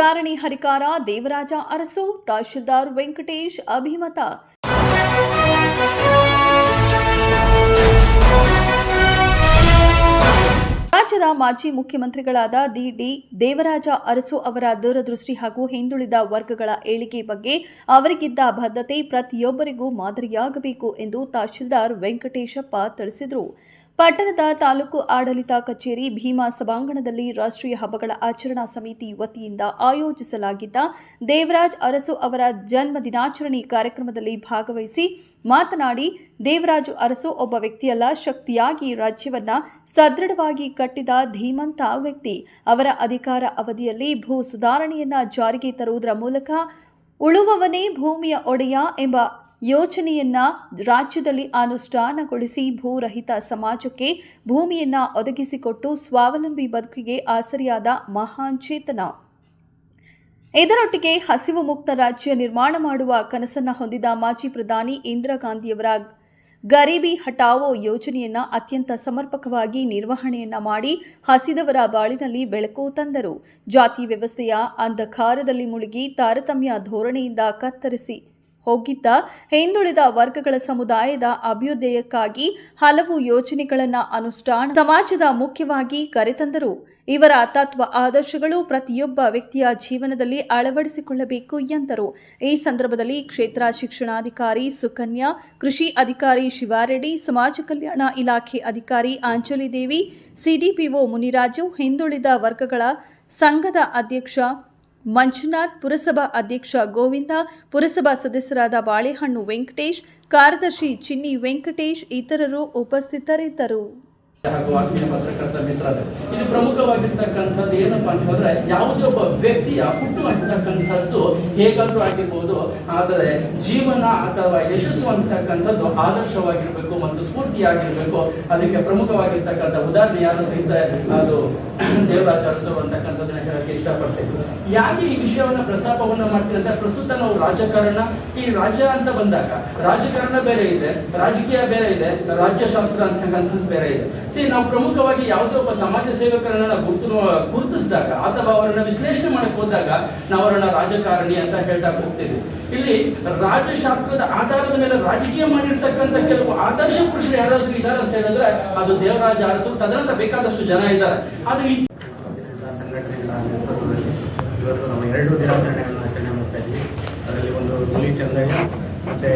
ಸುಧಾರಣೆ ಹರಿಕಾರ ದೇವರಾಜ ಅರಸು, ತಹಶೀಲ್ದಾರ್ ವೆಂಕಟೇಶ್ ಅಭಿಮತ. ರಾಜ್ಯದ ಮಾಜಿ ಮುಖ್ಯಮಂತ್ರಿಗಳಾದ ದಿ ಡಿ ದೇವರಾಜ ಅರಸು ಅವರ ದೂರದೃಷ್ಟಿ ಹಾಗೂ ಹಿಂದುಳಿದ ವರ್ಗಗಳ ಏಳಿಗೆ ಬಗ್ಗೆ ಅವರಿಗಿದ್ದ ಬದ್ಧತೆ ಪ್ರತಿಯೊಬ್ಬರಿಗೂ ಮಾದರಿಯಾಗಬೇಕು ಎಂದು ತಹಶೀಲ್ದಾರ್ ವೆಂಕಟೇಶಪ್ಪ ತಿಳಿಸಿದರು. ಪಟ್ಟಣದ ತಾಲೂಕು ಆಡಳಿತ ಕಚೇರಿ ಭೀಮಾ ಸಭಾಂಗಣದಲ್ಲಿ ರಾಷ್ಟ್ರೀಯ ಹಬ್ಬಗಳ ಆಚರಣಾ ಸಮಿತಿ ವತಿಯಿಂದ ಆಯೋಜಿಸಲಾಗಿದ್ದ ದೇವರಾಜ್ ಅರಸು ಅವರ ಜನ್ಮ ದಿನಾಚರಣೆ ಕಾರ್ಯಕ್ರಮದಲ್ಲಿ ಭಾಗವಹಿಸಿ ಮಾತನಾಡಿ, ದೇವರಾಜು ಅರಸು ಒಬ್ಬ ವ್ಯಕ್ತಿಯಲ್ಲ, ಶಕ್ತಿಯಾಗಿ ರಾಜ್ಯವನ್ನ ಸದೃಢವಾಗಿ ಕಟ್ಟಿದ ಧೀಮಂತ ವ್ಯಕ್ತಿ. ಅವರ ಅಧಿಕಾರ ಅವಧಿಯಲ್ಲಿ ಭೂ ಸುಧಾರಣೆಯನ್ನ ಜಾರಿಗೆ ತರುವುದರ ಮೂಲಕ ಉಳುವವನೇ ಭೂಮಿಯ ಒಡೆಯ ಎಂಬ ಯೋಜನೆಯನ್ನ ರಾಜ್ಯದಲ್ಲಿ ಅನುಷ್ಠಾನಗೊಳಿಸಿ ಭೂರಹಿತ ಸಮಾಜಕ್ಕೆ ಭೂಮಿಯನ್ನ ಒದಗಿಸಿಕೊಟ್ಟು ಸ್ವಾವಲಂಬಿ ಬದುಕಿಗೆ ಆಸರಿಯಾದ ಮಹಾನ್ ಚೇತನ. ಇದರೊಟ್ಟಿಗೆ ಹಸಿವು ಮುಕ್ತ ರಾಜ್ಯ ನಿರ್ಮಾಣ ಮಾಡುವ ಕನಸನ್ನ ಹೊಂದಿದ ಮಾಜಿ ಪ್ರಧಾನಿ ಇಂದಿರಾ ಗಾಂಧಿಯವರ ಗರೀಬಿ ಹಟಾವೋ ಯೋಜನೆಯನ್ನ ಅತ್ಯಂತ ಸಮರ್ಪಕವಾಗಿ ನಿರ್ವಹಣೆಯನ್ನ ಮಾಡಿ ಹಸಿದವರ ಬಾಳಿನಲ್ಲಿ ಬೆಳಕು ತಂದರು. ಜಾತಿ ವ್ಯವಸ್ಥೆಯ ಅಂಧಕಾರದಲ್ಲಿ ಮುಳುಗಿ ತಾರತಮ್ಯ ಧೋರಣೆಯಿಂದ ಕತ್ತರಿಸಿ ಹೋಗಿದ್ದ, ಹಿಂದುಳಿದ ವರ್ಗಗಳ ಸಮುದಾಯದ ಅಭ್ಯುದಯಕ್ಕಾಗಿ ಹಲವು ಯೋಜನೆಗಳನ್ನು ಅನುಷ್ಠಾನ ಸಮಾಜದ ಮುಖ್ಯವಾಗಿ ಕರೆತಂದರು. ಇವರ ತತ್ವ ಆದರ್ಶಗಳು ಪ್ರತಿಯೊಬ್ಬ ವ್ಯಕ್ತಿಯ ಜೀವನದಲ್ಲಿ ಅಳವಡಿಸಿಕೊಳ್ಳಬೇಕು ಎಂದರು. ಈ ಸಂದರ್ಭದಲ್ಲಿ ಕ್ಷೇತ್ರ ಶಿಕ್ಷಣಾಧಿಕಾರಿ ಸುಕನ್ಯಾ, ಕೃಷಿ ಅಧಿಕಾರಿ ಶಿವಾರೆಡ್ಡಿ, ಸಮಾಜ ಕಲ್ಯಾಣ ಇಲಾಖೆ ಅಧಿಕಾರಿ ಆಂಜಲಿ ದೇವಿ ಸಿಡಿಪಿಒ ಮುನಿರಾಜು, ಹಿಂದುಳಿದ ವರ್ಗಗಳ ಸಂಘದ ಅಧ್ಯಕ್ಷ ಮಂಜುನಾಥ್ ಪುರಸಭಾ ಅಧ್ಯಕ್ಷ ಗೋವಿಂದ ಪುರಸಭಾ ಸದಸ್ಯರಾದ ಬಾಳೆಹಣ್ಣು ವೆಂಕಟೇಶ್ ಕಾರ್ಯದರ್ಶಿ ಚಿನ್ನಿ ವೆಂಕಟೇಶ್ ಇತರರು ಉಪಸ್ಥಿತರಿದ್ದರು. ಹಾಗೂ ಆತ್ಮೀಯ ಪತ್ರಕರ್ತ ಮಿತ್ರರೇ ಇಲ್ಲಿ ಪ್ರಮುಖವಾಗಿರ್ತಕ್ಕಂಥದ್ದು ಏನಪ್ಪಾ ಅಂತಂದ್ರೆ ಯಾವುದೇ ಒಬ್ಬ ವ್ಯಕ್ತಿಯ ಹುಟ್ಟು ಅಂತಕ್ಕಂಥದ್ದು ಹೇಗಾದ್ರೂ ಆಗಿರ್ಬೋದು, ಆದರೆ ಜೀವನ ಅಥವಾ ಯಶಸ್ಸು ಅಂತಕ್ಕಂಥದ್ದು ಆದರ್ಶವಾಗಿರ್ಬೇಕು ಮತ್ತು ಸ್ಫೂರ್ತಿಯಾಗಿರ್ಬೇಕು. ಅದಕ್ಕೆ ಪ್ರಮುಖವಾಗಿರ್ತಕ್ಕಂಥ ಉದಾಹರಣೆ ಯಾರು ಇದ್ದರೆ ಅದು ದೇವರಾಜ ಅರಸರು ಅಂತಕ್ಕಂಥದ್ದನ್ನ ಹೇಳಕ್ಕೆ ಇಷ್ಟಪಡ್ತೇವೆ ಯಾಕೆ ಈ ವಿಷಯವನ್ನ ಪ್ರಸ್ತಾಪವನ್ನ ಮಾಡ್ತಾ ಅಂತ ಪ್ರಸ್ತುತ ನಾವು ರಾಜಕಾರಣ, ಈ ರಾಜ್ಯ ಅಂತ ಬಂದಾಗ, ರಾಜಕಾರಣ ಬೇರೆ ಇದೆ, ರಾಜಕೀಯ ಬೇರೆ ಇದೆ, ರಾಜ್ಯಶಾಸ್ತ್ರ ಅಂತಕ್ಕಂಥದ್ದು ಬೇರೆ ಇದೆ. ಸಿ ನಾವು ಪ್ರಮುಖವಾಗಿ ಯಾವುದೇ ಒಬ್ಬ ಸಮಾಜ ಸೇವಕರನ್ನ ಗುರುತು ಗುರುತಿಸಿದಾಗ ಅಥವಾ ಅವರನ್ನ ವಿಶ್ಲೇಷಣೆ ಮಾಡಕ್ಕೆ ಹೋದಾಗ ನಾವು ಅವರನ್ನ ರಾಜಕಾರಣಿ ಅಂತ ಹೇಳ್ತಾ ಹೋಗ್ತೀವಿ. ಇಲ್ಲಿ ರಾಜ್ಯಶಾಸ್ತ್ರದ ಆಧಾರದ ಮೇಲೆ ರಾಜಕೀಯ ಮಾಡಿರ್ತಕ್ಕಂಥ ಕೆಲವು ಆದರ್ಶ ಪುರುಷರು ಯಾರಾದ್ರೂ ಇದಾರೆ ಅಂತ ಹೇಳಿದ್ರೆ ಅದು ದೇವರಾಜ ಅರಸು ತದನಂತರ ಬೇಕಾದಷ್ಟು ಜನ ಇದ್ದಾರೆ ಆದ್ರೆ ಸಂಘಟನೆಗಳ ಇವತ್ತು ನಮ್ಮ ಎರಡು ದಿನಾಚರಣೆಗಳನ್ನು ಆಚರಣೆ ಮಾಡ್ತಾ ಇದ್ವಿ ಅದರಲ್ಲಿ ಒಂದು ಹುಲಿ ಚಂದಯ್ಯ, ಮತ್ತೆ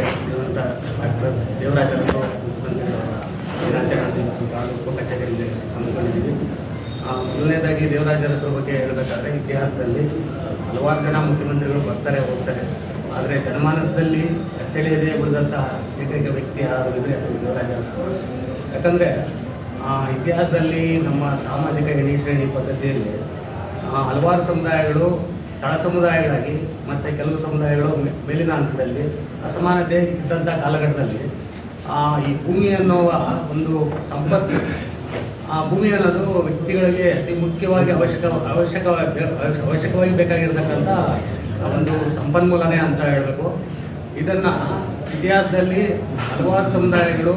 ಡಾಕ್ಟರ್ ದೇವರಾಜರವರು ಮುಖ್ಯಮಂತ್ರಿಯವರ ದಿನಾಚರಣೆ ತಾಲೂಕು ಕಚೇರಿಯಲ್ಲಿ ಹಮ್ಮಿಕೊಂಡಿದ್ದೀವಿ. ಆ, ಮೊದಲನೇದಾಗಿ ದೇವರಾಜರ ಬಗ್ಗೆ ಹೇಳಬೇಕಾದ್ರೆ ಇತಿಹಾಸದಲ್ಲಿ ಹಲವಾರು ಜನ ಮುಖ್ಯಮಂತ್ರಿಗಳು ಬರ್ತಾರೆ ಹೋಗ್ತಾರೆ. ಆದರೆ ಜನಮಾನಸದಲ್ಲಿ ಅಚ್ಚಳಿಯದೇ ಉಳಿದಂತಹ ಏಕೈಕ ವ್ಯಕ್ತಿ ಯಾರು ಇದ್ರೆ ಅದು ದೇವರಾಜ ಯಾಕಂದರೆ ಇತಿಹಾಸದಲ್ಲಿ ನಮ್ಮ ಸಾಮಾಜಿಕ ಎಣಿ ಶ್ರೇಣಿ ಪದ್ಧತಿಯಲ್ಲಿ ಹಲವಾರು ಸಮುದಾಯಗಳು ತಳ ಸಮುದಾಯಗಳಾಗಿ ಮತ್ತು ಕೆಲವು ಸಮುದಾಯಗಳು ಮೇಲಿನ ಹಂತದಲ್ಲಿ ಅಸಮಾನತೆ ಇದ್ದಂಥ ಕಾಲಘಟ್ಟದಲ್ಲಿ ಆ, ಈ ಭೂಮಿ ಅನ್ನುವ ಒಂದು ಸಂಪತ್ತು ಆ ಭೂಮಿ ಅನ್ನೋದು ವ್ಯಕ್ತಿಗಳಿಗೆ ಅತಿ ಮುಖ್ಯವಾಗಿ ಅವಶ್ಯಕ ಅವಶ್ಯಕವಾಗಿ ಅವಶ್ಯಕವಾಗಿ ಬೇಕಾಗಿರ್ತಕ್ಕಂಥ ಒಂದು ಸಂಪನ್ಮೂಲನೇ ಅಂತ ಹೇಳಬೇಕು. ಇದನ್ನು ಇತಿಹಾಸದಲ್ಲಿ ಹಲವಾರು ಸಮುದಾಯಗಳು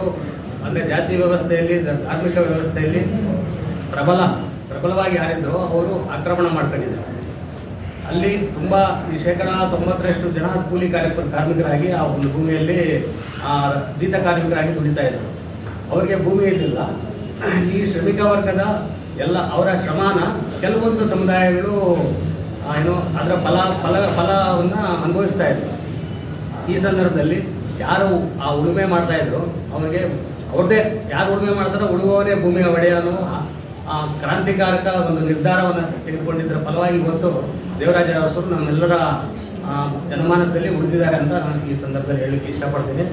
ಅಂದರೆ ಜಾತಿ ವ್ಯವಸ್ಥೆಯಲ್ಲಿ ಧಾರ್ಮಿಕ ವ್ಯವಸ್ಥೆಯಲ್ಲಿ ಪ್ರಬಲ ಪ್ರಬಲವಾಗಿ ಯಾರಿದ್ರು ಅವರು ಆಕ್ರಮಣ ಮಾಡ್ಕೊಂಡಿದ್ದಾರೆ. ಅಲ್ಲಿ ತುಂಬ ಈ ಶೇಕಡ ತೊಂಬತ್ತರಷ್ಟು ಜನ ಕೂಲಿ ಕಾರ್ಯಕ್ರಮ ಕಾರ್ಮಿಕರಾಗಿ ಆ ಒಂದು ಭೂಮಿಯಲ್ಲಿ ಆ, ಜೀತ ಕಾರ್ಮಿಕರಾಗಿ ದುಡಿತಾ ಇದ್ದರು. ಅವರಿಗೆ ಭೂಮಿ ಇರಲಿಲ್ಲ ಈ ಶ್ರಮಿಕ ವರ್ಗದ ಎಲ್ಲ ಅವರ ಶ್ರಮಾನ ಕೆಲವೊಂದು ಸಮುದಾಯಗಳು ಏನು ಅದರ ಫಲ ಫಲ ಫಲವನ್ನು ಅನುಭವಿಸ್ತಾ ಇದ್ರು ಈ ಸಂದರ್ಭದಲ್ಲಿ ಯಾರು ಆ ಉಳುಮೆ ಮಾಡ್ತಾ ಇದ್ರು ಅವರಿಗೆ ಅವ್ರದ್ದೇ ಯಾರು ಉಳುಮೆ ಮಾಡ್ತಾರೋ ಉಳುವವರೇ ಭೂಮಿಯ ಒಡೆಯನು ಆ- ಕ್ರಾಂತಿಕಾರಕ ಒಂದು ನಿರ್ಧಾರವನ್ನು ತೆಗೆದುಕೊಂಡಿದ್ದರ ಫಲವಾಗಿ ಇವತ್ತು ದೇವರಾಜ ಅರಸರು ನಮ್ಮೆಲ್ಲರ ಜನಮಾನಸದಲ್ಲಿ ಉಳಿದಿದ್ದಾರೆ ಅಂತ ನಾನು ಈ ಸಂದರ್ಭದಲ್ಲಿ ಹೇಳಲಿಕ್ಕೆ ಇಷ್ಟಪಡ್ತೀನಿ.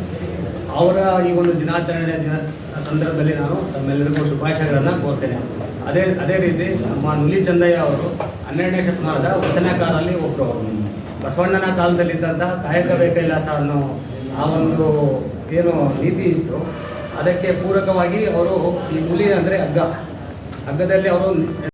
ಅವರ ಈ ಒಂದು ದಿನಾಚರಣೆ ದಿನ, ಸಂದರ್ಭದಲ್ಲಿ ನಾನು ತಮ್ಮೆಲ್ಲರಿಗೂ ಶುಭಾಶಯಗಳನ್ನು ಕೋರ್ತೇನೆ. ಅದೇ ಅದೇ ರೀತಿ ನಮ್ಮ ನುಲಿ ಚಂದಯ್ಯ ಅವರು ಹನ್ನೆರಡನೇ ಶತಮಾನದ ವಚನಕಾರಲ್ಲಿ ಒಬ್ಬರು ಬಸವಣ್ಣನ ಕಾಲದಲ್ಲಿದ್ದಂಥ ಕಾಯಕ ಕೈಲಾಸ ಅನ್ನೋ ಆ ಒಂದು ಏನು ನೀತಿ ಇತ್ತು. ಅದಕ್ಕೆ ಪೂರಕವಾಗಿ ಅವರು ಈ ಹುಲಿ ಅಂದರೆ ಹಗ್ಗ. ಹಗ್ಗದಲ್ಲಿ ಅವರು